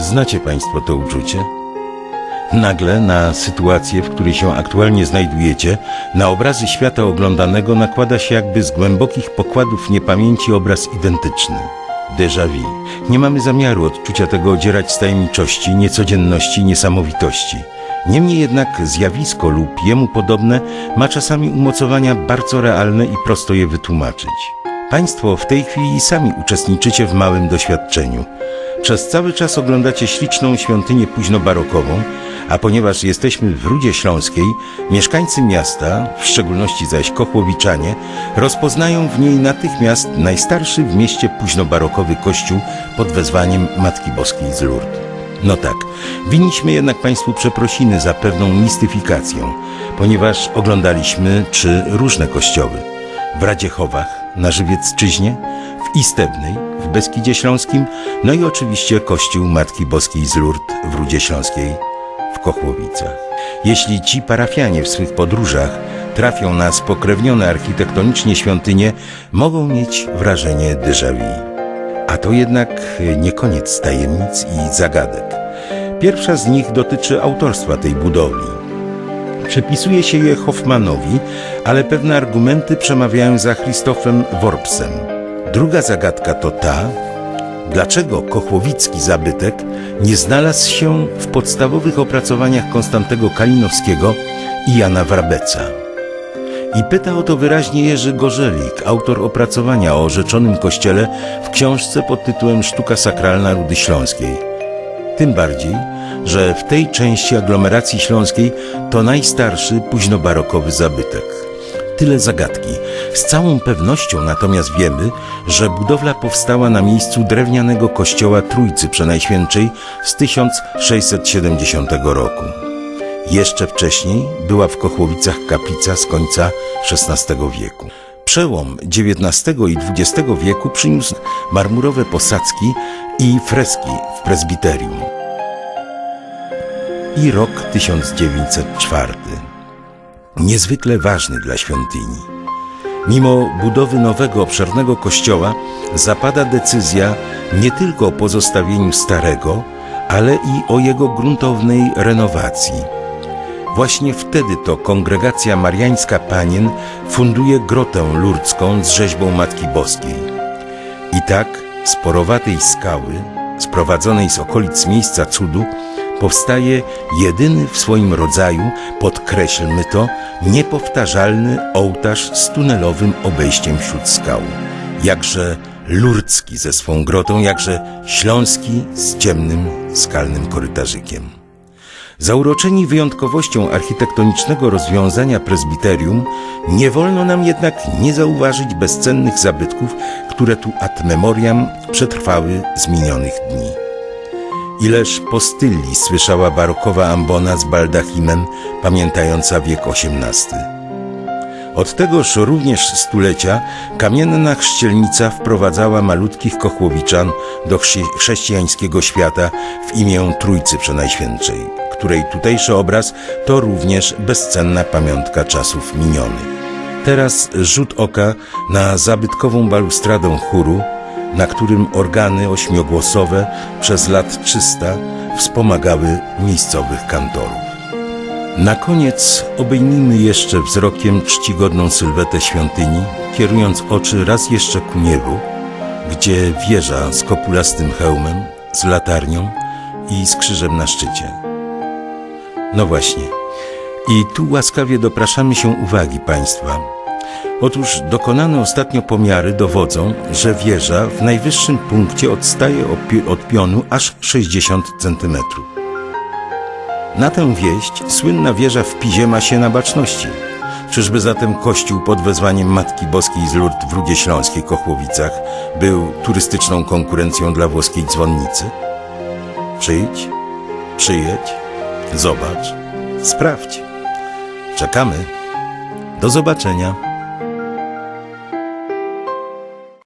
Znacie Państwo to uczucie? Nagle na sytuację, w której się aktualnie znajdujecie, na obrazy świata oglądanego nakłada się jakby z głębokich pokładów niepamięci obraz identyczny. Déjà vu. Nie mamy zamiaru odczucia tego odzierać z tajemniczości, niecodzienności, niesamowitości. Niemniej jednak zjawisko lub jemu podobne ma czasami umocowania bardzo realne i prosto je wytłumaczyć. Państwo w tej chwili sami uczestniczycie w małym doświadczeniu. Przez cały czas oglądacie śliczną świątynię późnobarokową, a ponieważ jesteśmy w Rudzie Śląskiej, mieszkańcy miasta, w szczególności zaś Kochłowiczanie, rozpoznają w niej natychmiast najstarszy w mieście późnobarokowy kościół pod wezwaniem Matki Boskiej z Lourdes. No tak, winniśmy jednak Państwu przeprosiny za pewną mistyfikację, ponieważ oglądaliśmy trzy różne kościoły. W Radziechowach, na Żywiecczyźnie, w Istebnej, w Beskidzie Śląskim, no i oczywiście kościół Matki Boskiej z Lourdes w Rudzie Śląskiej w Kochłowicach. Jeśli ci parafianie w swych podróżach trafią na spokrewnione architektonicznie świątynie, mogą mieć wrażenie déjà vu. A to jednak nie koniec tajemnic i zagadek. Pierwsza z nich dotyczy autorstwa tej budowli. Przypisuje się je Hoffmanowi, ale pewne argumenty przemawiają za Christophem Worpsem. Druga zagadka to ta, dlaczego kochłowicki zabytek nie znalazł się w podstawowych opracowaniach Konstantego Kalinowskiego i Jana Wrabeca. I pyta o to wyraźnie Jerzy Gorzelik, autor opracowania o rzeczonym kościele w książce pod tytułem Sztuka sakralna Rudy Śląskiej. Tym bardziej, że w tej części aglomeracji śląskiej to najstarszy późnobarokowy zabytek. Tyle zagadki. Z całą pewnością natomiast wiemy, że budowla powstała na miejscu drewnianego kościoła Trójcy Przenajświętszej z 1670 roku. Jeszcze wcześniej była w Kochłowicach kaplica z końca XVI wieku. Przełom XIX i XX wieku przyniósł marmurowe posadzki i freski w prezbiterium. I rok 1904. Niezwykle ważny dla świątyni. Mimo budowy nowego, obszernego kościoła zapada decyzja nie tylko o pozostawieniu starego, ale i o jego gruntownej renowacji. Właśnie wtedy to kongregacja mariańska panien funduje grotę lurdzką z rzeźbą Matki Boskiej. I tak z porowatej skały, sprowadzonej z okolic miejsca cudu, powstaje jedyny w swoim rodzaju, podkreślmy to, niepowtarzalny ołtarz z tunelowym obejściem wśród skał. Jakże lurdzki ze swą grotą, jakże śląski z ciemnym, skalnym korytarzykiem. Zauroczeni wyjątkowością architektonicznego rozwiązania prezbiterium, nie wolno nam jednak nie zauważyć bezcennych zabytków, które tu ad memoriam przetrwały z minionych dni. Ileż postylli słyszała barokowa ambona z baldachimem, pamiętająca wiek XVIII. Od tegoż również stulecia kamienna chrzcielnica wprowadzała malutkich kochłowiczan do chrze- chrześcijańskiego świata w imię Trójcy Przenajświętszej, której tutejszy obraz to również bezcenna pamiątka czasów minionych. Teraz rzut oka na zabytkową balustradę chóru, na którym organy ośmiogłosowe przez lat 300 wspomagały miejscowych kantorów. Na koniec obejmijmy jeszcze wzrokiem czcigodną sylwetę świątyni, kierując oczy raz jeszcze ku niebu, gdzie wieża z kopulastym hełmem, z latarnią i z krzyżem na szczycie. No właśnie. I tu łaskawie dopraszamy się uwagi Państwa. Otóż dokonane ostatnio pomiary dowodzą, że wieża w najwyższym punkcie odstaje od pi- od pionu aż 60 centymetrów. Na tę wieść słynna wieża w Pizie ma się na baczności. Czyżby zatem kościół pod wezwaniem Matki Boskiej z Lourdes w Rudzie Śląskiej Kochłowicach był turystyczną konkurencją dla włoskiej dzwonnicy? Przyjdź, przyjedź, zobacz, sprawdź. Czekamy. Do zobaczenia.